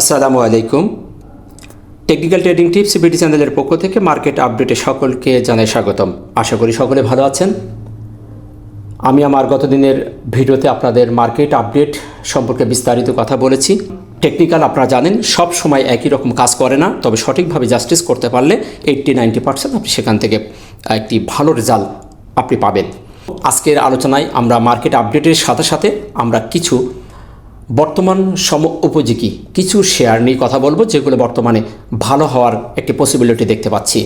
আসসালামু আলাইকুম। Technical trading tips BD চ্যানেলের পক্ষ থেকে মার্কেট আপডেটে সকলকে জানাই স্বাগতম। আশা করি সকলে ভালো আছেন। আমি আমার গতদিনের ভিডিওতে আপনাদের মার্কেট আপডেট সম্পর্কে বিস্তারিত কথা বলেছি। টেকনিক্যাল আপনারা জানেন, সব সময় একই রকম কাজ করে না, তবে সঠিকভাবে জাস্টিস করতে পারলে এইট্টি নাইনটি পার্সেন্ট আপনি সেখান থেকে একটি ভালো রেজাল্ট আপনি পাবেন। আজকের আলোচনায় আমরা মার্কেট আপডেটের সাথে সাথে আমরা কিছু বর্তমান সম উপযোগী কিছু শেয়ার নিয়ে কথা বলব, যেগুলো বর্তমানে ভালো হওয়ার একটি পসিবিলিটি দেখতে পাচ্ছি।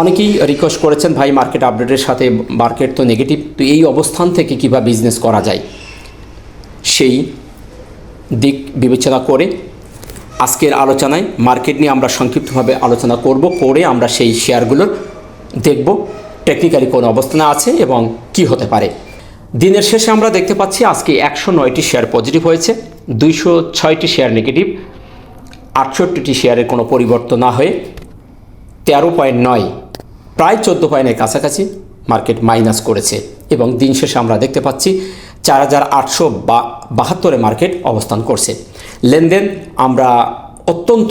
অনেকেই রিকোয়েস্ট করেছেন, ভাই মার্কেট আপডেটের সাথে মার্কেট তো নেগেটিভ তো এই অবস্থান থেকে কীভাবে বিজনেস করা যায়? সেই দিক বিবেচনা করে আজকের আলোচনায় মার্কেট নিয়ে আমরা সংক্ষিপ্তভাবে আলোচনা করব, করে আমরা সেই শেয়ারগুলোর দেখব টেকনিক্যালি কোন অবস্থানে আছে এবং কি হতে পারে। দিনের শেষে আমরা দেখতে পাচ্ছি আজকে একশো নয়টি শেয়ার পজিটিভ হয়েছে, দুইশো ছয়টি শেয়ার নেগেটিভ আটষট্টিটি শেয়ারের কোনো পরিবর্তন না হয়ে তেরো পয়েন্ট নয়, প্রায় চোদ্দ পয়েন্টের কাছাকাছি মার্কেট মাইনাস করেছে। এবং দিন শেষে আমরা দেখতে পাচ্ছি চার হাজার আটশো বাহাত্তরে মার্কেট অবস্থান করছে। লেনদেন আমরা অত্যন্ত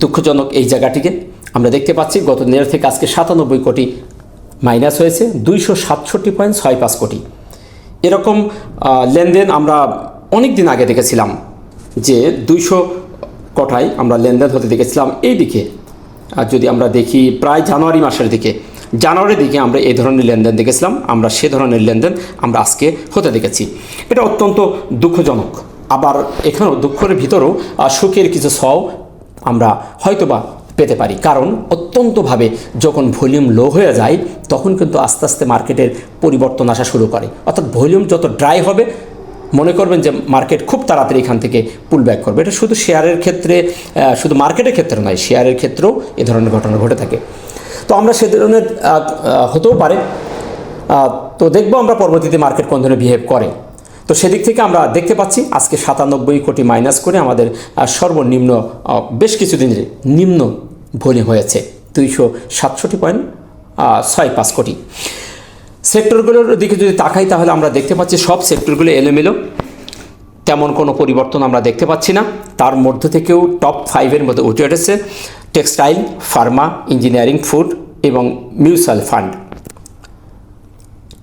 দুঃখজনক এই জায়গাটিকে আমরা দেখতে পাচ্ছি। গত দিনের থেকে আজকে সাতানব্বই কোটি মাইনাস হয়েছে দুইশো সাতষট্টি পয়েন্ট ছয় পাঁচ কোটি। এরকম লেনদেন আমরা অনেক দিন আগে দেখেছিলাম যে দুইশো কটায় আমরা লেনদেন হতে দেখেছিলাম এই দিকে। আর যদি আমরা দেখি প্রায় জানুয়ারি মাসের দিকে, জানুয়ারির দিকে আমরা এই ধরনের লেনদেন দেখেছিলাম, আমরা সে ধরনের লেনদেন আমরা আজকে হতে দেখেছি। এটা অত্যন্ত দুঃখজনক। আবার এখানেও দুঃখের ভিতরেও সুখের কিছু সও আমরা হয়তোবা পেতে পারি। কারণ অত্যন্তভাবে যখন ভলিউম লো হয়ে যায়, তখন কিন্তু আস্তে আস্তে মার্কেটের পরিবর্তন আসা শুরু করে। অর্থাৎ ভলিউম যত ড্রাই হবে, মনে করবেন যে মার্কেট খুব তাড়াতাড়ি এখান থেকে পুল ব্যাক করবে। এটা শুধু শেয়ারের ক্ষেত্রে শুধু মার্কেটের ক্ষেত্রে নয়, শেয়ারের ক্ষেত্রেও এ ধরনের ঘটনা ঘটে থাকে। তো আমরা সে ধরনের হতেও পারে। তো দেখব আমরা পরবর্তীতে মার্কেট কোন ধরনের বিহেভ করে। তো সেদিক থেকে আমরা দেখতে পাচ্ছি, আজকে সাতানব্বই কোটি মাইনাস করে আমাদের সর্বনিম্ন বেশ কিছুদিনের নিম্ন ভলিউম হয়েছে। দুইশো সাতষট্টি পয়েন্ট ছয় পাঁচ কোটি। সেক্টরগুলোর দিকে যদি তাকাই তাহলে আমরা দেখতে পাচ্ছি সব সেক্টরগুলো এলোমেলো। তেমন কোনো পরিবর্তন আমরা দেখতে পাচ্ছি না। তার মধ্যে থেকেও টপ ফাইভের মধ্যে উঠে উঠেছে টেক্সটাইল, ফার্মা, ইঞ্জিনিয়ারিং, ফুড এবং মিউচুয়াল ফান্ড।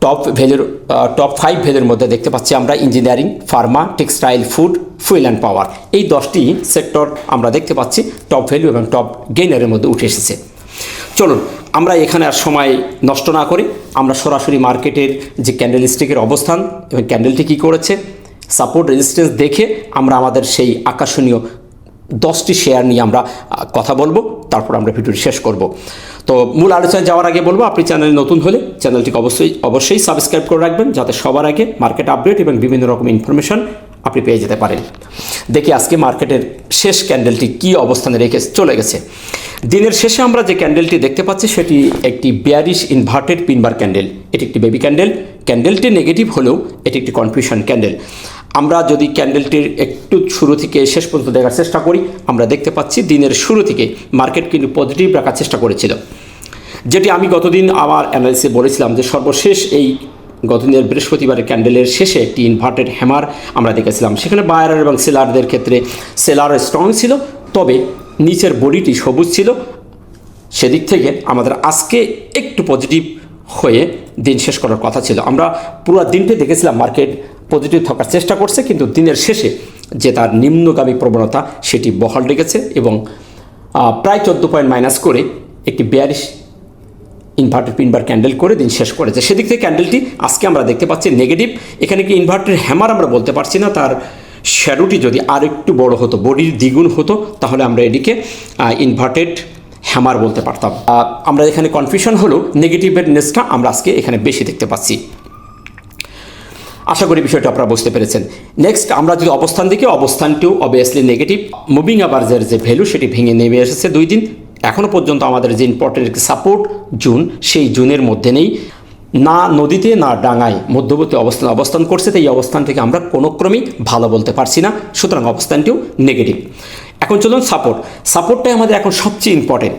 টপ ভ্যালুর টপ ফাইভ ভ্যালুর মধ্যে দেখতে পাচ্ছি আমরা engineering pharma textile food fuel and power এই দশটি সেক্টর আমরা দেখতে পাচ্ছি টপ ভ্যালু এবং টপ গেইনারের মধ্যে উঠে এসেছে। চলুন, আমরা এখানে আর সময় নষ্ট না করি। আমরা সরাসরি মার্কেটের যে ক্যান্ডেল স্টিকের অবস্থান এবং ক্যান্ডেলটি কী করেছে? সাপোর্ট রেজিস্ট্যান্স দেখে আমরা আমাদের সেই আকর্ষণীয় দশটি শেয়ার নিয়ে আমরা কথা বলব, তারপর আমরা ভিডিওটি শেষ করব। তো মূল আলোচনায় যাওয়ার আগে বলব, আপনি চ্যানেলে নতুন হলে চ্যানেলটিকে অবশ্যই অবশ্যই সাবস্ক্রাইব করে রাখবেন, যাতে সবার আগে মার্কেট আপডেট এবং বিভিন্ন রকম ইনফরমেশন আপনি পেয়ে যেতে পারেন। দেখি আজকে মার্কেটের শেষ ক্যান্ডেলটি কী অবস্থানে রেখে চলে গেছে। দিনের শেষে আমরা যে ক্যান্ডেলটি দেখতে পাচ্ছি, সেটি একটি বিয়ারিশ ইনভার্টেড পিনবার ক্যান্ডেল এটি একটি বেবি ক্যান্ডেল ক্যান্ডেলটি নেগেটিভ হলেও এটি একটি কনফিউশন ক্যান্ডেল আমরা যদি ক্যান্ডেলটির একটু শুরু থেকে শেষ পর্যন্ত দেখার চেষ্টা করি, আমরা দেখতে পাচ্ছি দিনের শুরু থেকে মার্কেট কিন্তু পজিটিভ রাখার চেষ্টা করেছিল। যেটি আমি গতদিন আমার অ্যানালিসে বলেছিলাম যে সর্বশেষ এই গতদিনের বৃহস্পতিবারের ক্যান্ডেলের শেষে একটি ইনভার্টেড হ্যামার আমরা দেখেছিলাম। সেখানে বায়ার এবং সেলারদের ক্ষেত্রে সেলার স্ট্রং ছিল, তবে নিচের বডিটি সবুজ ছিল। সেদিক থেকে আমাদের আজকে একটু পজিটিভ হয়ে দিন শেষ করার কথা ছিল। আমরা পুরো দিনটি দেখেছিলাম মার্কেট পজিটিভ থাকার চেষ্টা করছে, কিন্তু দিনের শেষে যে তার নিম্নগামী প্রবণতা, সেটি বহাল রেখেছে এবং প্রায় চোদ্দ পয়েন্ট মাইনাস করে একটি বিয়ারিশ ইনভার্টার পিনবার ক্যান্ডেল করে দিন, শেষ করেছে সেদিক থেকে ক্যান্ডেলটি আজকে আমরা দেখতে পাচ্ছি নেগেটিভ এখানে কি ইনভার্টার হ্যামার আমরা বলতে পারছি না, তার শ্যাডোটি যদি আর একটু বড় হতো, বডির দ্বিগুণ হতো, তাহলে আমরা এটিকে ইনভার্টেড হ্যামার বলতে পারতাম। আমরা এখানে কনফিউশন হলো নেগেটিভের নেসটা আমরা আজকে এখানে বেশি দেখতে পাচ্ছি। আশা করি বিষয়টা আপনারা বুঝতে পেরেছেন। নেক্সট আমরা যদি অবস্থান দেখি, অবস্থানটিও অবভিয়াসলি নেগেটিভ মুভিং আভারেজের যে ভ্যালু সেটি ভেঙে নেমে এসেছে দুই দিন। এখনও পর্যন্ত আমাদের যে ইম্পর্টেন্ট সাপোর্ট জুন, সেই জুনের মধ্যে নেই। না নদীতে, না ডাঙায় মধ্যবর্তী অবস্থান অবস্থান করছে, তাই এই অবস্থান থেকে আমরা কোনো ক্রমেই ভালো বলতে পারছি না। সুতরাং অবস্থানটিও নেগেটিভ এখন চলুন সাপোর্ট সাপোর্টটাই আমাদের এখন সবচেয়ে ইম্পর্টেন্ট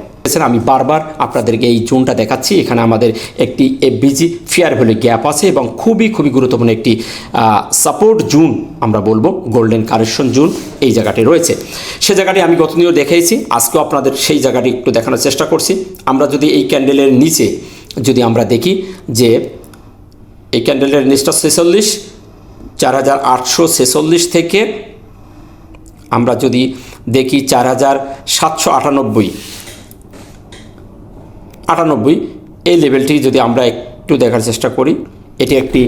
আমি বারবার আপনাদেরকে এই জোনটা দেখাচ্ছি। এখানে আমাদের একটি এফবিজি ফেয়ার ভ্যালু গ্যাপ আছে এবং খুবই খুবই গুরুত্বপূর্ণ একটি সাপোর্ট জুন আমরা বলব, গোল্ডেন কারেকশন জুন এই জায়গাটি রয়েছে। সে জায়গাটি আমি গত দিনেও দেখাইছি। আজকেও আপনাদের সেই জায়গাটি একটু দেখানোর চেষ্টা করছি। আমরা যদি এই ক্যান্ডেলের নিচে যদি আমরা দেখি যে এই ক্যান্ডেলের নিচটা ছেচল্লিশ, চার হাজার আটশো থেকে আমরা যদি দেখি চার হাজার সাতশো আটানব্বই আটানব্বই, এই লেভেলটি যদি আমরা একটু দেখার চেষ্টা করি, এটি একটি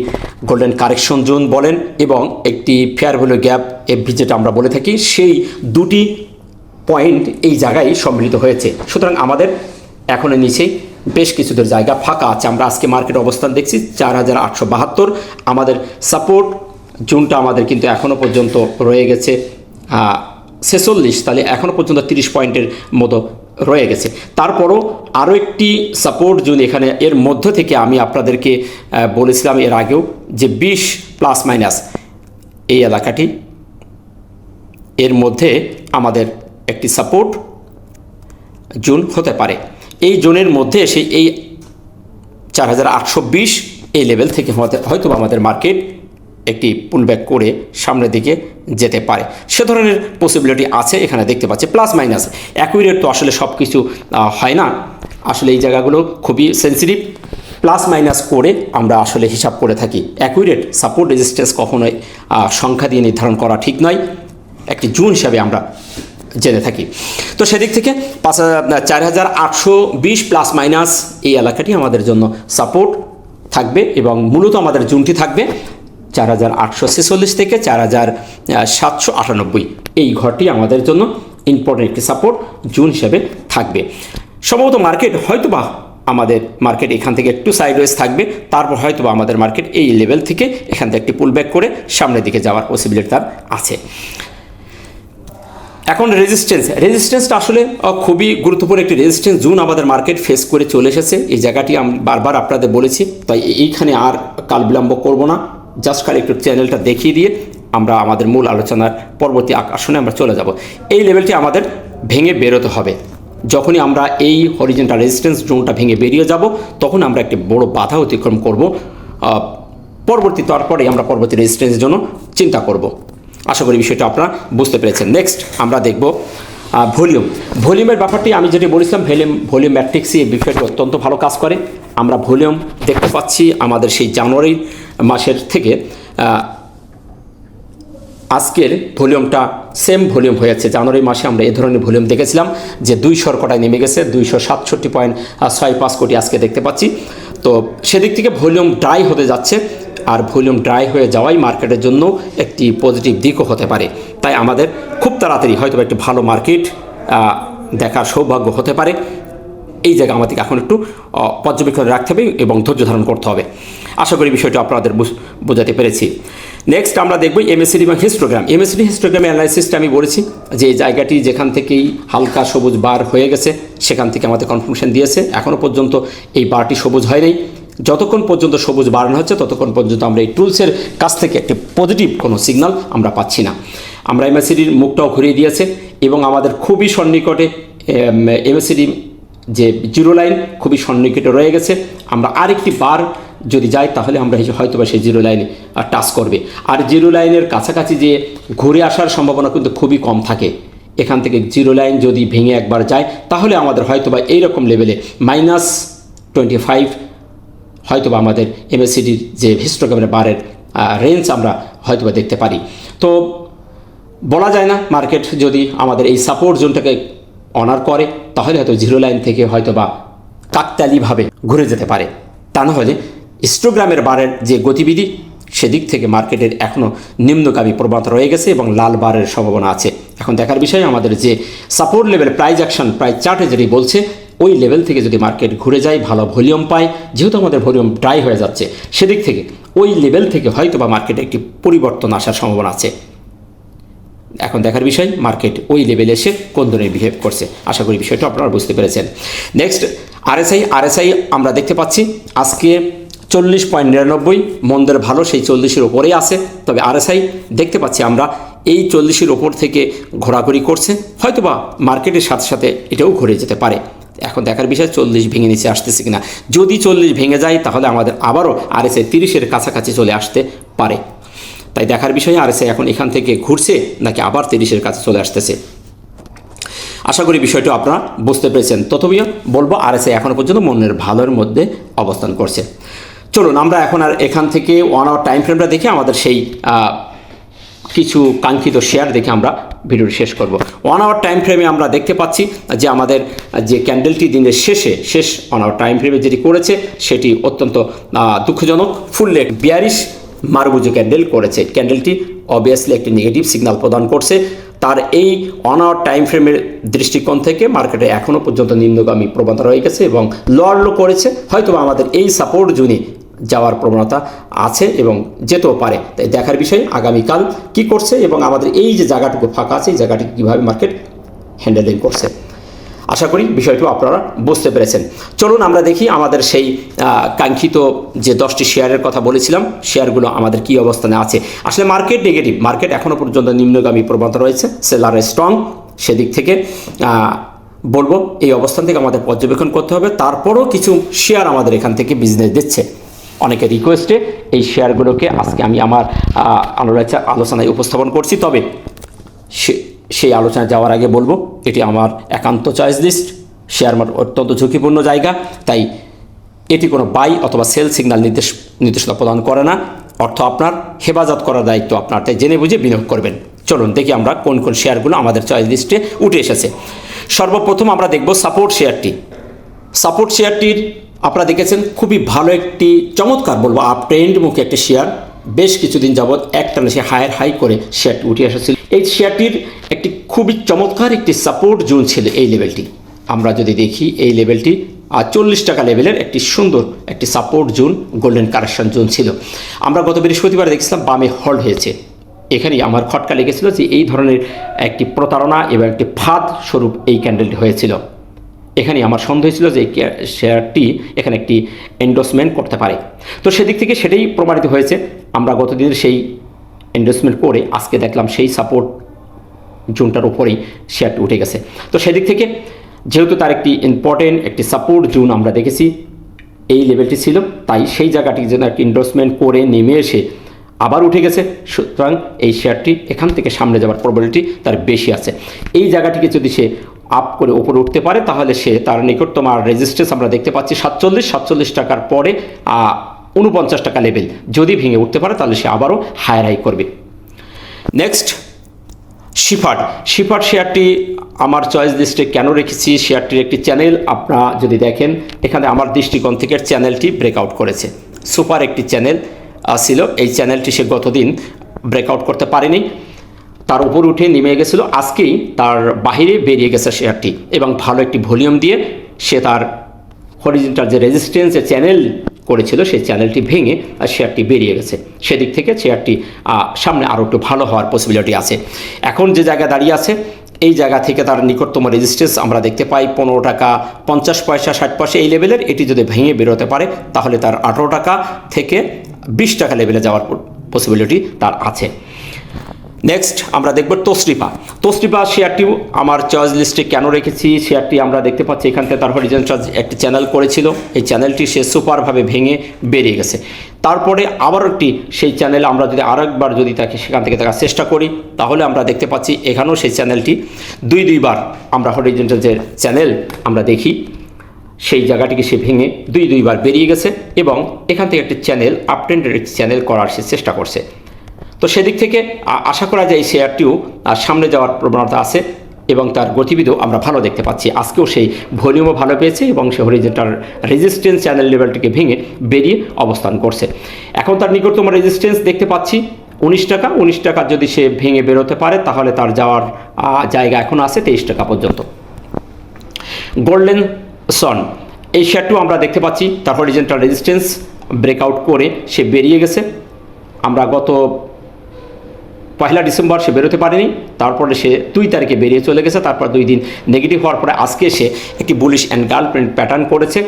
গোল্ডেন কারেকশন জোন বলেন এবং একটি ফেয়ার ভ্যালু গ্যাপ এফভি যেটা আমরা বলে থাকি, সেই দুটি পয়েন্ট এই জায়গায় সম্মিলিত হয়েছে। সুতরাং আমাদের এখনের নিচেই বেশ কিছুদের জায়গা ফাঁকা আছে। আমরা আজকে মার্কেট অবস্থান দেখছি, চার হাজার আটশো বাহাত্তর। আমাদের সাপোর্ট জোনটা আমাদের কিন্তু এখনও পর্যন্ত রয়ে গেছে ছেচল্লিশ, তাহলে এখনও পর্যন্ত তিরিশ পয়েন্টের মতো রয়ে গেছে। তারপরও আরও একটি সাপোর্ট জোন এখানে, এর মধ্য থেকে আমি আপনাদেরকে বলেছিলাম এর আগেও যে বিশ প্লাস মাইনাস এই এলাকাটি, এর মধ্যে আমাদের একটি সাপোর্ট জোন হতে পারে। এই জোনের মধ্যে এসে এই চার হাজার আটশো বিশ এই লেভেল থেকে হয়তো আমাদের মার্কেট একটি পুলব্যাক করে সামনের দিকে যেতে পারে। সে ধরনের পসিবিলিটি আছে, এখানে দেখতে পাচ্ছি প্লাস মাইনাস অ্যাকুইরেট তো আসলে সব কিছু হয় না। আসলে এই জায়গাগুলো খুবই সেন্সিটিভ প্লাস মাইনাস করে আমরা আসলে হিসাব করে থাকি। অ্যাকুইরেট সাপোর্ট রেজিস্ট্যান্স কখনোই সংখ্যা দিয়ে নির্ধারণ করা ঠিক নয়। একটি জুন হিসাবে আমরা জেনে থাকি। তো সেদিক থেকে পাঁচ চার হাজার আটশো বিশ প্লাস মাইনাস এই এলাকাটি আমাদের জন্য সাপোর্ট থাকবে এবং মূলত আমাদের জুনটি থাকবে। চার হাজার আটশো ছেচল্লিশ থেকে চার হাজার সাতশো আটানব্বই। এই ঘরটি আমাদের জন্য ইম্পর্টেন্ট একটি সাপোর্ট জুন হিসেবে থাকবে। সম্ভবত মার্কেট হয়তোবা আমাদের মার্কেট এখান থেকে একটু সাইডওয়েজ থাকবে, তারপর হয়তোবা আমাদের মার্কেট এই লেভেল থেকে এখান থেকে একটি পুলব্যাক করে সামনের দিকে যাওয়ার পসিবিলিটি তার আছে। এখন রেজিস্ট্যান্স রেজিস্ট্যান্সটা আসলে খুবই গুরুত্বপূর্ণ একটি রেজিস্ট্যান্স জুন আমাদের মার্কেট ফেস করে চলে এসেছে। এই জায়গাটি আমি বারবার আপনাদের বলেছি, তাই এইখানে আর কাল বিলম্ব করব না। জাস্ট খালি একটু চ্যানেলটা দেখিয়ে দিয়ে আমরা আমাদের মূল আলোচনার পরবর্তী আকর্ষণে আমরা চলে যাব। এই লেভেলটি আমাদের ভেঙে বেরোতে হবে। যখনই আমরা এই হরিজেন্টাল রেজিস্ট্যান্স জোনটা ভেঙে বেরিয়ে যাব, তখন আমরা একটি বড় বাধা অতিক্রম করব। পরবর্তী তারপরে আমরা পরবর্তী রেজিস্ট্যান্সের জন্য চিন্তা করব। আশা করি বিষয়টা আপনারা বুঝতে পেরেছেন। নেক্সট আমরা দেখব ভলিউম। ভলিউমের ব্যাপারটি আমি যেটি বলেছিলাম, ভলিউম ভলিউম ম্যাট্রিক্সই এই বিষয়টি অত্যন্ত ভালো কাজ করে। আমরা ভলিউম দেখতে পাচ্ছি আমাদের সেই জানুয়ারি মাসের থেকে আজকের ভলিউমটা সেম ভলিউম হয়েছে। জানুয়ারি মাসে আমরা এ ধরনের ভলিউম দেখেছিলাম যে দুইশোর কটায় নেমে গেছে, দুইশো সাতষট্টি পয়েন্ট ছয় পাঁচ কোটি আজকে দেখতে পাচ্ছি। তো সেদিক থেকে ভলিউম ড্রাই হতে যাচ্ছে আর ভলিউম ড্রাই হয়ে যাওয়াই মার্কেটের জন্য একটি পজিটিভ দিকও হতে পারে। তাই আমাদের খুব তাড়াতাড়ি হয়তো একটি ভালো মার্কেট দেখার সৌভাগ্য হতে পারে। এই জায়গা আমাদেরকে এখন একটু পর্যবেক্ষণ রাখতে হবে এবং ধৈর্য ধারণ করতে হবে। আশা করি বিষয়টা আপনাদের বুঝ- বোঝাতে পেরেছি। নেক্সট আমরা দেখব এমএসসিডি এবং হিস্টোগ্রাম এমএসসিডি হিস্টোগ্রামের অ্যানালাইসিসটা আমি বলেছি যে এই জায়গাটি যেখান থেকেই হালকা সবুজ বার হয়ে গেছে, সেখান থেকে আমাদের কনফার্মেশন দিয়েছে। এখনও পর্যন্ত এই বারটি সবুজ হয় নাই। যতক্ষণ পর্যন্ত সবুজ বাড়ানো হচ্ছে, ততক্ষণ পর্যন্ত আমরা এই টুলসের কাছ থেকে একটি পজিটিভ কোনো সিগন্যাল আমরা পাচ্ছি না। আমরা এমএসসিডির মুখটাও ঘুরিয়ে দিয়েছে এবং আমাদের খুবই সন্নিকটে এমএসসিডি যে জিরো লাইন খুবই সন্নিকটে রয়ে গেছে। আমরা আরেকটি বার যদি যাই, তাহলে আমরা হয়তো বা সেই জিরো লাইন টাচ করবে। আর জিরো লাইনের কাছাকাছি যে ঘুরে আসার সম্ভাবনা কিন্তু খুবই কম থাকে। এখান থেকে জিরো লাইন যদি ভেঙে একবার যায়, তাহলে আমাদের হয়তো বা এইরকম লেভেলে মাইনাস টোয়েন্টি ফাইভ হয়তো বা আমাদের এমএসসিডির যে হিস্টোগ্রামের বারের রেঞ্জ আমরা হয়তো বা দেখতে পারি। তো বলা যায় না মার্কেট যদি আমাদের এই সাপোর্ট জোনটাকে অনার করে, তাহলে হয়তো জিরো লাইন থেকে হয়তো বা কাকতালিভাবে ঘুরে যেতে পারে। তা না হলে হিস্টোগ্রামের বারের যে গতিবিধি, সেদিক থেকে মার্কেটের এখনও নিম্নগামী প্রবণতা রয়ে গেছে এবং লাল বারের সম্ভাবনা আছে। এখন দেখার বিষয়, আমাদের যে support level price action price চার্টে যেটি বলছে, ওই লেভেল থেকে যদি মার্কেট ঘুরে যায়, ভালো ভলিউম পায়, যেহেতু আমাদের ভলিউম ড্রাই হয়ে যাচ্ছে, সেদিক থেকে ওই লেভেল থেকে হয়তো বা মার্কেটে একটি পরিবর্তন আসার সম্ভাবনা আছে। এখন দেখার বিষয় মার্কেট ওই লেভেলে এসে কোন ধরনের বিহেভ করছে। আশা করি বিষয়টা আপনারা বুঝতে পেরেছেন। নেক্সট আরএসআই আরএসআই আমরা দেখতে পাচ্ছি, আজকে চল্লিশ পয়েন্ট নিরানব্বই, মন্দের ভালো সেই চল্লিশের ওপরেই আছে। তবে আরএসআই দেখতে পাচ্ছি আমরা এই চল্লিশের ওপর থেকে ঘোরাঘুরি করছে, হয়তোবা মার্কেটের সাথে সাথে এটাও ঘুরে যেতে পারে। এখন দেখার বিষয়, চল্লিশ ভেঙে নিচে আসতেছে কিনা। যদি চল্লিশ ভেঙে যায়, তাহলে আমাদের আবারও আর এসে তিরিশের কাছাকাছি চলে আসতে পারে। তাই দেখার বিষয় আর এখন এখান থেকে ঘুরছে, নাকি আবার তিরিশের কাছে চলে আসতেছে। আশা করি বিষয়টা আপনারা বুঝতে পেরেছেন। তথাপিও বলব আর এসে এখনও পর্যন্ত মনের ভালোর মধ্যে অবস্থান করছে। চলুন, আমরা এখন আর এখান থেকে ওয়ান আওয়ার টাইম ফ্রেমটা দেখে আমাদের সেই কিছু কাঙ্ক্ষিত শেয়ার দেখে আমরা ভিডিওটি শেষ করব। ওয়ান আওয়ার টাইম ফ্রেমে আমরা দেখতে পাচ্ছি যে আমাদের যে ক্যান্ডেলটি দিনের শেষে, শেষ ওয়ান আওয়ার টাইম ফ্রেমে যেটি করেছে, সেটি অত্যন্ত দুঃখজনক ফুললে বিয়ারিশ মারবুজো ক্যান্ডেল করেছে। ক্যান্ডেলটি অবভিয়াসলি একটি নেগেটিভ সিগন্যাল প্রদান করছে। তার এই অন আওয়ার টাইম ফ্রেমের দৃষ্টিকোণ থেকে মার্কেটে এখনও পর্যন্ত নিম্নগামী প্রবণতা রয়ে গেছে এবং লোয়ার লো করেছে। হয়তো আমাদের এই সাপোর্ট জুনে যাওয়ার প্রবণতা আছে এবং যেতেও পারে। তাই দেখার বিষয়, আগামীকাল কি করছে এবং আমাদের এই যে জায়গাটুকু ফাঁকা আছে, এই জায়গাটি কীভাবে মার্কেট হ্যান্ডেলিং করছে? আশা করি বিষয়টি আপনারা বুঝতে পেরেছেন। চলুন আমরা দেখি আমাদের সেই কাঙ্ক্ষিত যে দশটি শেয়ারের কথা বলেছিলাম, শেয়ারগুলো আমাদের কি অবস্থানে আছে। আসলে মার্কেট নেগেটিভ। মার্কেট এখনও পর্যন্ত নিম্নগামী প্রবণতা রয়েছে। Seller strong. সেদিক থেকে বলব এই অবস্থান থেকে আমাদের পর্যবেক্ষণ করতে হবে। তারপরও কিছু শেয়ার আমাদের এখান থেকে বিজনেস দিচ্ছে। অনেকে রিকোয়েস্টে এই শেয়ারগুলোকে আজকে আমি আমার আলোচনায় উপস্থাপন করছি। তবে সেই আলোচনা যাওয়ার আগে বলব, এটি আমার একান্ত চয়েস লিস্ট শেয়ার মার্কেট অত্যন্ত ঝুঁকিপূর্ণ জায়গা, তাই এটি কোনো বাই অথবা সেল সিগন্যাল নির্দেশ নির্দেশনা প্রদান করে না। অর্থ আপনার, হেফাজত করার দায়িত্ব আপনার, তাই জেনে বুঝে বিনিয়োগ করবেন। চলুন দেখি আমরা কোন কোন শেয়ারগুলো আমাদের চয়েস লিস্টে উঠে এসেছে। সর্বপ্রথম আমরা দেখব সাপোর্ট শেয়ারটি সাপোর্ট শেয়ারটির আপনারা দেখেছেন, খুবই ভালো একটি চমৎকার বলব আপ ট্রেন্ড মুখে একটি শেয়ার বেশ কিছুদিন যাবৎ একটানা সে হায়ার হাই করে শেয়ারটি উঠে এসেছিল। এই শেয়ারটির একটি খুবই চমৎকার একটি সাপোর্ট জোন ছিল এই লেভেলটি আমরা যদি দেখি, এই লেভেলটি আর চল্লিশ টাকা লেভেলের একটি সুন্দর একটি support zone golden correction zone ছিল। আমরা গত বৃহস্পতিবার দেখছিলাম বামে হোল্ড হয়েছে। এখানেই আমার খটকা লেগেছিল যে এই ধরনের একটি প্রতারণা এবং একটি ফাঁদ স্বরূপ এই ক্যান্ডেলটি হয়েছিল। এখানে আমার সন্দেহ ছিল যে শেয়ারটি এখানে একটি এন্ডোসমেন্ট করতে পারে। তো সেদিক থেকে সেটাই প্রমাণিত হয়েছে। আমরা গতদিনের সেই এন্ডোসমেন্ট করে আজকে দেখলাম সেই সাপোর্ট জোনটার উপরেই শেয়ারটি উঠে গেছে। তো সেদিক থেকে যেহেতু তার একটি ইম্পর্টেন্ট একটি সাপোর্ট জোন আমরা দেখেছি, এই লেভেলটি ছিল, তাই সেই জায়গাটি যেন একটি ইনভেস্টমেন্ট করে নেমে এসে আবার উঠে গেছে। সুতরাং এই শেয়ারটি এখান থেকে সামনে যাওয়ার প্রবলিটি তার বেশি আছে। এই জায়গাটিকে যদি সে আপ করে উপরে উঠতে পারে, তাহলে সে তার নিকটতম আর রেজিস্ট্যান্স আমরা দেখতে পাচ্ছি সাতচল্লিশ সাতচল্লিশ টাকার পরে উনপঞ্চাশ টাকা লেভেল যদি ভেঙে উঠতে পারে, তাহলে সে আবারও হায়ার হাই করবে। নেক্সট শিফার্ড শিফার্ড শেয়ারটি আমার চয়েস লিস্টে কেন রেখেছি? শেয়ারটির একটি চ্যানেল আপনারা যদি দেখেন, এখানে আমার দৃষ্টিকোণ থেকে চ্যানেলটি ব্রেকআউট করেছে। সুপার একটি চ্যানেল ছিল। এই চ্যানেলটি সে গতদিন ব্রেকআউট করতে পারেনি। তার উপর উঠে নেমে গেছিল। আজকেই তার বাইরে বেরিয়ে গেছে শেয়ারটি এবং ভালো একটি ভলিউম দিয়ে সে তার হরিজেন্টাল যে রেজিস্ট্যান্স যে চ্যানেল করেছিল, সেই চ্যানেলটি ভেঙে শেয়ারটি বেরিয়ে গেছে। সেদিক থেকে শেয়ারটি সামনে আরও একটু ভালো হওয়ার পসিবিলিটি আছে। এখন যে জায়গায় দাঁড়িয়ে আছে, এই জায়গা থেকে তার নিকটতম রেজিস্ট্যান্স আমরা দেখতে পাই পনেরো টাকা, পঞ্চাশ পয়সা, ষাট পয়সা, এই লেভেলের এটি যদি ভেঙে বেরোতে পারে, তাহলে তার আঠেরো টাকা থেকে বিশ টাকা লেভেলে যাওয়ার পসিবিলিটি তার আছে। নেক্সট আমরা দেখব তোসরিপা তোসরিপা শেয়ারটিও আমার চয়েস লিস্টে কেন রেখেছি? শেয়ারটি আমরা দেখতে পাচ্ছি এখান থেকে তার হরিজেন্টাল একটি চ্যানেল করেছিল। এই চ্যানেলটি সে সুপারভাবে ভেঙে বেরিয়ে গেছে। তারপরে আবার একটি সেই চ্যানেল আমরা যদি আরেকবার যদি তাকে সেখান থেকে থাকার চেষ্টা করি, তাহলে আমরা দেখতে পাচ্ছি এখানেও সেই চ্যানেলটি দুই, দুইবার আমরা হরিজেন্টাল যে চ্যানেল আমরা দেখি। সেই জায়গাটিকে সে ভেঙে দুই, দুইবার বেরিয়ে গেছে এবং এখান থেকে একটি চ্যানেল আপট্রেন্ডের একটি চ্যানেল করার সে চেষ্টা করছে। তো সেদিক থেকে আশা করা যায় এই শেয়ারটিও সামনে যাওয়ার প্রবণতা আছে এবং তার গতিবিধিও আমরা ভালো দেখতে পাচ্ছি। আজকেও সেই ভলিউমও ভালো পেয়েছে এবং সে হরিজেন্টাল রেজিস্ট্যান্স চ্যানেল লেভেলটিকে ভেঙে বেরিয়ে অবস্থান করছে। এখন তার নিকটতম রেজিস্ট্যান্স দেখতে পাচ্ছি, উনিশ টাকা। উনিশ টাকা যদি সে ভেঙে বেরোতে পারে, তাহলে তার যাওয়ার জায়গা এখন আছে তেইশ টাকা পর্যন্ত। গোল্ডেন সন, এই শেয়ারটিও আমরা দেখতে পাচ্ছি। তার হরিজেন্টাল রেজিস্ট্যান্স ব্রেকআউট করে সে বেরিয়ে গেছে। আমরা গত পয়লা ডিসেম্বর সে বেরোতে পারেনি, তারপরে সে দুই তারিখে বেরিয়ে চলে গেছে, তারপর দুই দিন নেগেটিভ হওয়ার পরে আজকে সে একটি বুলিশ অ্যান্ড গার্লফ্রেন্ড প্যাটার্ন করেছে।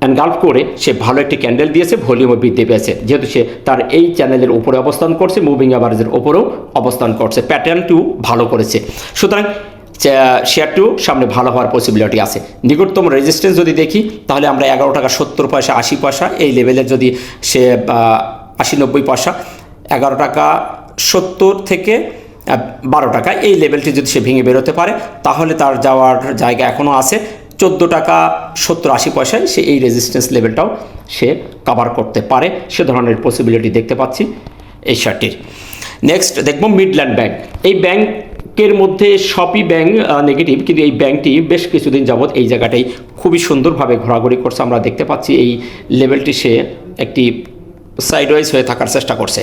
অ্যানগাল্ফ করে সে ভালো একটি ক্যান্ডেল দিয়েছে ভলিউমও বৃদ্ধি পেয়েছে। যেহেতু সে তার এই চ্যানেলের উপরে অবস্থান করছে মুভিং অ্যাভারেজের ওপরেও অবস্থান করছে। প্যাটার্নটিও ভালো করেছে। সুতরাং শেয়ারটিও সামনে ভালো হওয়ার পসিবিলিটি আছে। নিকটতম রেজিস্ট্যান্স যদি দেখি, তাহলে আমরা এগারো টাকা সত্তর পয়সা, আশি পয়সা, এই লেভেলের যদি সে আশি নব্বই পয়সা এগারো টাকা সত্তর থেকে বারো টাকা। এই লেভেলটি যদি সে ভেঙে বেরোতে পারে, তাহলে তার যাওয়ার জায়গা এখনও আছে। চোদ্দ টাকা সত্তর আশি পয়সায় সে এই রেজিস্ট্যান্স লেভেলটাও সে কভার করতে পারে। সে ধরনের পসিবিলিটি দেখতে পাচ্ছি এই শার্টটির। নেক্সট দেখব মিডল্যান্ড ব্যাংক এই ব্যাংকের মধ্যে সবই ব্যাংক নেগেটিভ কিন্তু এই ব্যাংকটি বেশ কিছুদিন যাবৎ এই জায়গাটাই খুবই সুন্দরভাবে ঘোরাঘুরি করছে। আমরা দেখতে পাচ্ছি এই লেভেলটি সে একটি সাইডওয়াইজ হয়ে থাকার চেষ্টা করছে।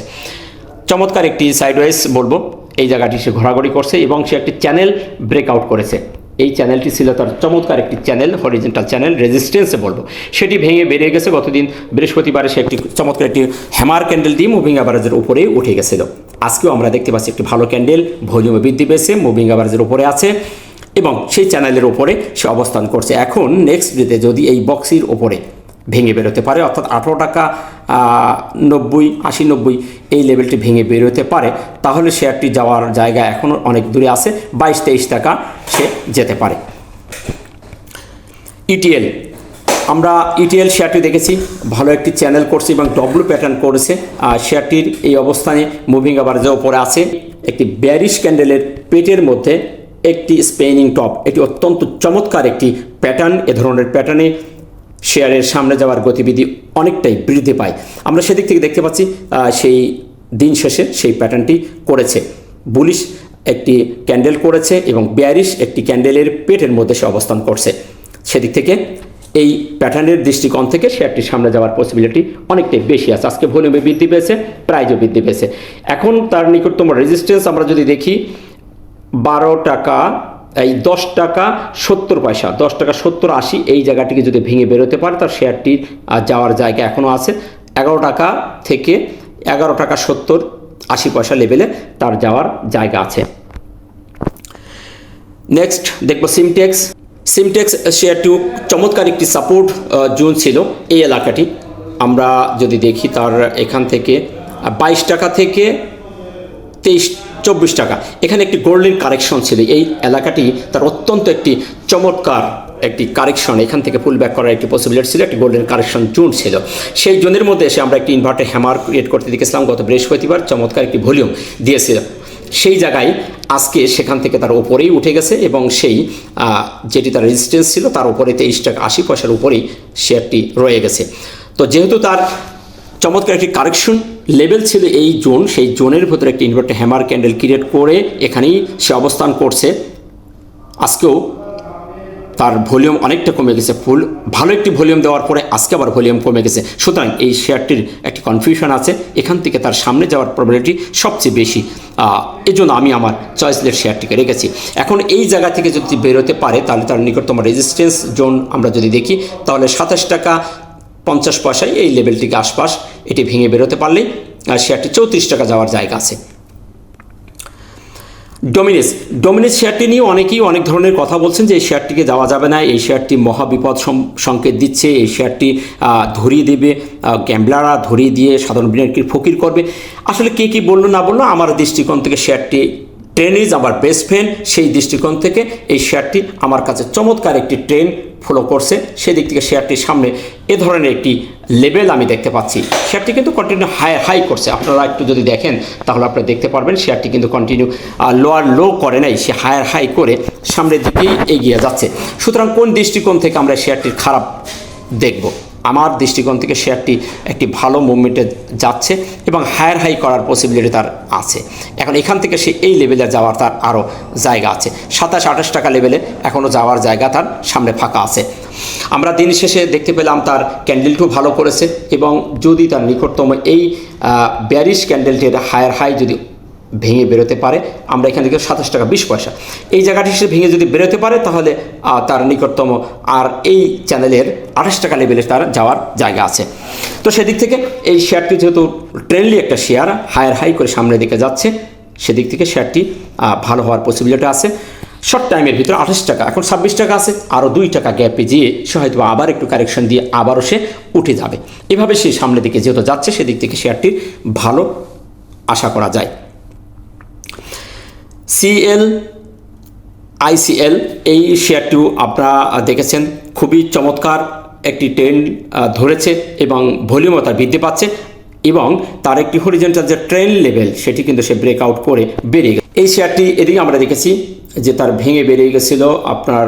চমৎকার একটি সাইডওয়াইজ বলব, এই জায়গাটি সে ঘোরাঘুরি করছে এবং সে একটি চ্যানেল ব্রেকআউট করেছে। এই চ্যানেলটি ছিল তার চমৎকার একটি চ্যানেল হরিজেন্টাল চ্যানেল রেজিস্ট্যান্সে বলব। সেটি ভেঙে বেরিয়ে গেছে, গতদিন বৃহস্পতিবারে সে একটি চমৎকার একটি হ্যামার ক্যান্ডেল দিয়ে মুভিং অ্যাভারেজের উপরে উঠে গেছিল। আজকেও আমরা দেখতে পাচ্ছি একটি ভালো ক্যান্ডেল ভলিউমে বৃদ্ধি পেয়েছে মুভিং অ্যাভারেজের উপরে আছে এবং সেই চ্যানেলের উপরে সে অবস্থান করছে। এখন নেক্সট ডেতে যদি এই বক্সির ওপরে ভেঙে বেরোতে পারে, অর্থাৎ আঠেরো টাকা নব্বই, আশি, নব্বই, এই লেভেলটি ভেঙে বেরোতে পারে। তাহলে শেয়ারটি যাওয়ার জায়গা এখনও অনেক দূরে আছে, বাইশ, তেইশ টাকা সে যেতে পারে। ইটিএল আমরা ইটিএল শেয়ারটি দেখেছি, ভালো একটি চ্যানেল করছে এবং ডব্লু প্যাটার্ন করেছে, আর শেয়ারটির এই অবস্থানে মুভিং অ্যাভারেজের ওপরে আছে। একটি ব্যারিশ ক্যান্ডেলের পেটের মধ্যে একটি স্পেনিং টপ এটি অত্যন্ত চমৎকার একটি প্যাটার্ন এ ধরনের প্যাটার্নে শেয়ারের সামনে যাওয়ার গতিবিধি অনেকটাই বৃদ্ধি পায়। আমরা সেদিক থেকে দেখতে পাচ্ছি সেই দিন শেষে সেই প্যাটার্নটি করেছে। বুলিশ একটি ক্যান্ডেল করেছে এবং ব্যারিশ একটি ক্যান্ডেলের পেটের মধ্যে সে অবস্থান করছে। সেদিক থেকে এই প্যাটার্নের দৃষ্টিকোণ থেকে শেয়ারটির সামনে যাওয়ার পসিবিলিটি অনেকটাই বেশি আছে। আজকে ভলিউমে বৃদ্ধি পেয়েছে প্রাইজও বৃদ্ধি পেয়েছে। এখন তার নিকটতম রেজিস্ট্যান্স আমরা যদি দেখি, বারো টাকা এই দশ টাকা সত্তর পয়সা, দশ টাকা সত্তর আশি এই জায়গাটিকে যদি ভেঙে বেরোতে পারে, তার শেয়ারটির যাওয়ার জায়গা এখনও আছে। এগারো টাকা থেকে এগারো টাকা সত্তর আশি পয়সা লেভেলে তার যাওয়ার জায়গা আছে। নেক্সট দেখব সিমটেক্স সিমটেক্স শেয়ারটিও চমৎকার একটি সাপোর্ট জোন ছিল এই এলাকাটি। আমরা যদি দেখি তার এখান থেকে বাইশ টাকা থেকে তেইশ চব্বিশ টাকা। এখানে একটি গোল্ডেন কারেকশন ছিল। এই এলাকাটি তার অত্যন্ত একটি চমৎকার একটি কারেকশন। এখান থেকে ফুল ব্যাক করার একটি পসিবিলিটি ছিল, একটি গোল্ডেন কারেকশন জোন ছিল। সেই জোনের মধ্যে এসে আমরা একটি ইনভার্টার হ্যামার ক্রিয়েট করতে দেখেছিলাম গত বৃহস্পতিবার। চমৎকার একটি ভলিউম দিয়েছিলাম সেই জায়গায় আজকে সেখান থেকে তার উপরেই উঠে গেছে এবং সেই যেটি তার রেজিস্ট্যান্স ছিল, তার উপরে তেইশ টাকা আশি পয়সার উপরেই শেয়ারটি রয়ে গেছে। তো যেহেতু তার চমৎকার একটি কারেকশন লেভেল ছিল এই জোন। সেই জোনের ভেতরে একটি ইনভার্টার হ্যামার ক্যান্ডেল ক্রিয়েট করে এখানেই সে অবস্থান করছে। আজকেও তার ভলিউম অনেকটা কমে গেছে। ফুল, ভালো একটি ভলিউম দেওয়ার পরে আজকে আবার ভলিউম কমে গেছে। সুতরাং এই শেয়ারটির একটি কনফিউশন আছে। এখান থেকে তার সামনে যাওয়ার প্রবলিটি সবচেয়ে বেশি। এই জন্য আমি আমার চয়েসলের শেয়ারটিকে রেখেছি। এখন এই জায়গা থেকে যদি বেরোতে পারে, তাহলে তার নিকটতম রেজিস্ট্যান্স জোন আমরা যদি দেখি, তাহলে সাতাশ টাকা পঞ্চাশ পয়সায় এই লেভেলটিকে আশপাশ এটি ভেঙে বেরোতে পারলেই শেয়ারটি চৌত্রিশ টাকা যাওয়ার জায়গা আছে। ডোমিনেস। ডোমিনেস শেয়ারটি নিয়ে অনেকেই অনেক ধরনের কথা বলছেন যে এই শেয়ারটিকে যাওয়া যাবে না, এই শেয়ারটি মহাবিপদ সংকেত দিচ্ছে, এই শেয়ারটি ধরিয়ে দেবে গ্যাম্বলাররা ধরিয়ে দিয়ে সাধারণ বিনিয়োগকে ফকির করবে। আসলে কে কী বলল না বলল, আমার দৃষ্টিকোণ থেকে শেয়ারটি ট্রেন ইজ আমার বেস্ট ফ্রেন্ড সেই দৃষ্টিকোণ থেকে এই শেয়ারটি আমার কাছে চমৎকার একটি ট্রেন ফলো করছে। সেদিক থেকে শেয়ারটির সামনে এ ধরনের একটি লেভেল আমি দেখতে পাচ্ছি। শেয়ারটি কিন্তু কন্টিনিউ হাই হাই করছে। আপনারা একটু যদি দেখেন, তাহলে আপনারা দেখতে পারবেন শেয়ারটি কিন্তু কন্টিনিউ লোয়ার লো করে নাই। সে হায়ার হাই করে সামনের দিকেই এগিয়ে যাচ্ছে। সুতরাং কোন দৃষ্টিকোণ থেকে আমরা শেয়ারটির খারাপ দেখব? আমার দৃষ্টিকোণ থেকে শেয়ারটি একটি ভালো মুভমেন্টে যাচ্ছে এবং হায়ার হাই করার পসিবিলিটি তার আছে। এখন এখান থেকে সে এই লেভেলে যাওয়ার তার আরও জায়গা আছে। সাতাশ, আঠাশ টাকা লেভেলে এখনও যাওয়ার জায়গা তার সামনে ফাঁকা আছে। আমরা দিন শেষে দেখতে পেলাম তার ক্যান্ডেলটিও ভালো করেছে এবং যদি তার নিকটতম এই ব্যারিশ ক্যান্ডেলটির হায়ার হাই যদি ভেঙে বেরোতে পারে। আমরা এখান থেকে সাতাশ টাকা, বিশ পয়সা। এই জায়গাটি সে ভেঙে যদি বেরোতে পারে, তাহলে তার নিকটতম আর এই চ্যানেলের আঠাশ টাকা লেভেলে তার যাওয়ার জায়গা আছে। তো সেদিক থেকে এই শেয়ারটি যেহেতু ট্রেনলি একটা শেয়ার হায়ার হাই করে সামনের দিকে যাচ্ছে, সেদিক থেকে শেয়ারটি ভালো হওয়ার পসিবিলিটি আছে। শর্ট টাইমের ভিতরে আঠাশ টাকা, এখন ছাব্বিশ টাকা আছে আরও দুই টাকা গ্যাপে যেয়ে সে হয়তো আবার একটু কারেকশন দিয়ে আবারও সে উঠে যাবে। এভাবে সে সামনের দিকে যেহেতু যাচ্ছে, সেদিক থেকে শেয়ারটির ভালো আশা করা যায়। সিএল আইসিএল এই শেয়ারটিও আপনারা দেখেছেন। খুবই চমৎকার একটি ট্রেন্ড ধরেছে এবং ভলিউমও বৃদ্ধি পাচ্ছে এবং তার একটি হরিজেন্টাল যে ট্রেন্ড লেভেল সেটি কিন্তু সে ব্রেকআউট করে বেরিয়ে গেছে। এই শেয়ারটি এদিকে আমরা দেখেছি যে তার ভেঙে বেরিয়ে গেছিল আপনার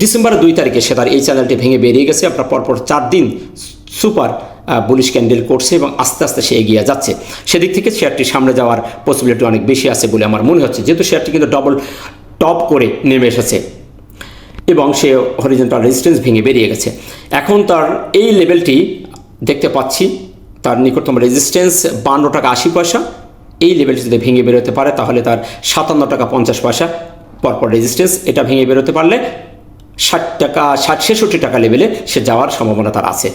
ডিসেম্বর দুই তারিখে সে তার এই চ্যানেলটি ভেঙে বেরিয়ে গেছে। আপনার পরপর চার দিন সুপার বুলিশ ক্যান্ডেল করছে এবং আস্তে আস্তে সে এগিয়ে যাচ্ছে। সেদিক থেকে শেয়ারটি সামনে যাওয়ার পসিবিলিটি অনেক বেশি আছে বলে আমার মনে হচ্ছে। যেহেতু শেয়ারটি কিন্তু ডবল টপ করে নেমে এসেছে এবং সে হরিজেন্টাল রেজিস্ট্যান্স ভেঙে বেরিয়ে গেছে। এখন তার এই লেভেলটি দেখতে পাচ্ছি, তার নিকটতম রেজিস্ট্যান্স বান্ন টাকা আশি পয়সা। এই লেভেলটি যদি ভেঙে বেরোতে পারে, তাহলে তার সাতান্ন টাকা পঞ্চাশ পয়সা পরপর রেজিস্ট্যান্স এটা ভেঙে বেরোতে পারলে ষাট টাকা, ষাট, ছেষট্টি টাকা লেভেলে সে যাওয়ার সম্ভাবনা তার আছে।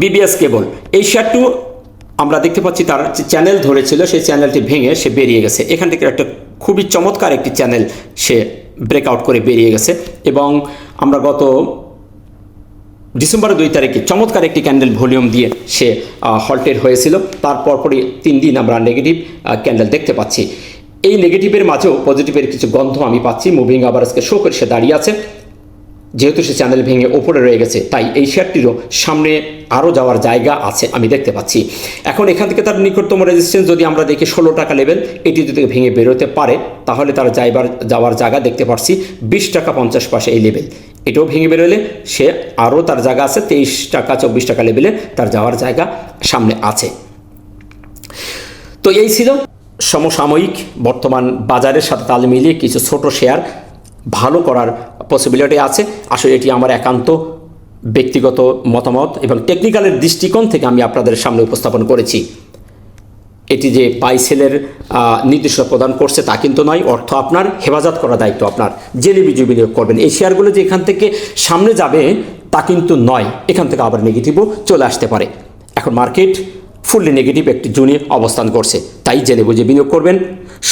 বিবিএস কেবল এই শেয়ারটু আমরা দেখতে পাচ্ছি তার চ্যানেল ধরেছিল, সেই চ্যানেলটি ভেঙে সে বেরিয়ে গেছে। এখান থেকে একটা খুবই চমৎকার একটি চ্যানেল সে ব্রেকআউট করে বেরিয়ে গেছে এবং আমরা গত ডিসেম্বরের দুই তারিখে চমৎকার একটি ক্যান্ডেল ভলিউম দিয়ে সে হল্টেড হয়েছিল। তারপর পরই তিন দিন আমরা নেগেটিভ ক্যান্ডেল দেখতে পাচ্ছি। এই নেগেটিভের মাঝেও পজিটিভের কিছু গন্ধ আমি পাচ্ছি। মুভিং আবারসকে শো করে সে দাঁড়িয়ে আছে। যেহেতু সে চ্যানেল ভেঙে ওপরে রয়ে গেছে, তাই এই শেয়ারটিরও সামনে আরও যাওয়ার জায়গা আছে আমি দেখতে পাচ্ছি। এখন এখান থেকে তার নিকটতম রেজিস্ট্যান্স যদি আমরা দেখি ষোলো টাকা লেভেল এটি যদি ভেঙে বেরোতে পারে, তাহলে তার যাইবার, যাওয়ার জায়গা দেখতে পাচ্ছি বিশ টাকা পঞ্চাশ পয়সা এই লেভেল এটাও ভেঙে বেরোলে সে আরও তার জায়গা আছে তেইশ টাকা চব্বিশ টাকা লেভেলে তার যাওয়ার জায়গা সামনে আছে। তো এই ছিল সমসাময়িক বর্তমান বাজারের সাথে তাল মিলিয়ে কিছু ছোট শেয়ার ভালো করার পসিবিলিটি আছে। আসলে এটি আমার একান্ত ব্যক্তিগত মতামত এবং টেকনিক্যালের দৃষ্টিকোণ থেকে আমি আপনাদের সামনে উপস্থাপন করেছি। এটি যে বাই সেলের নির্দেশনা প্রদান করছে তা কিন্তু নয়, অর্থ আপনার, হেফাজত করার দায়িত্ব আপনার। জেনে বিজয় বিনিয়োগ করবেন। এই শেয়ারগুলো যে এখান থেকে সামনে যাবে, তা কিন্তু নয়। এখান থেকে আবার নেগেটিভও চলে আসতে পারে। এখন মার্কেট ফুললি নেগেটিভ একটি জোনে অবস্থান করছে। তাই জেনে বুঝে বিনিয়োগ করবেন,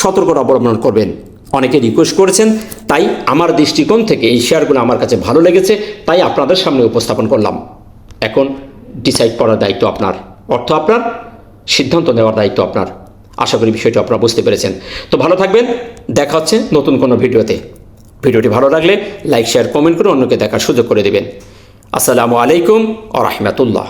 সতর্কতা অবলম্বন করবেন। অনেকে রিকোয়েস্ট করেছেন, তাই আমার দৃষ্টিকোণ থেকে এই শেয়ারগুলো আমার কাছে ভালো লেগেছে, তাই আপনাদের সামনে উপস্থাপন করলাম। এখন ডিসাইড করার দায়িত্ব আপনার, অর্থ আপনার, সিদ্ধান্ত নেওয়ার দায়িত্ব আপনার। আশা করি বিষয়টি আপনারা বুঝতে পেরেছেন। তো ভালো থাকবেন, দেখা হচ্ছে নতুন কোনো ভিডিওতে। ভিডিওটি ভালো লাগলে লাইক শেয়ার কমেন্ট করে অন্যকে দেখার সুযোগ করে দেবেন। আসসালামু আলাইকুম আ রহমতুল্লাহ।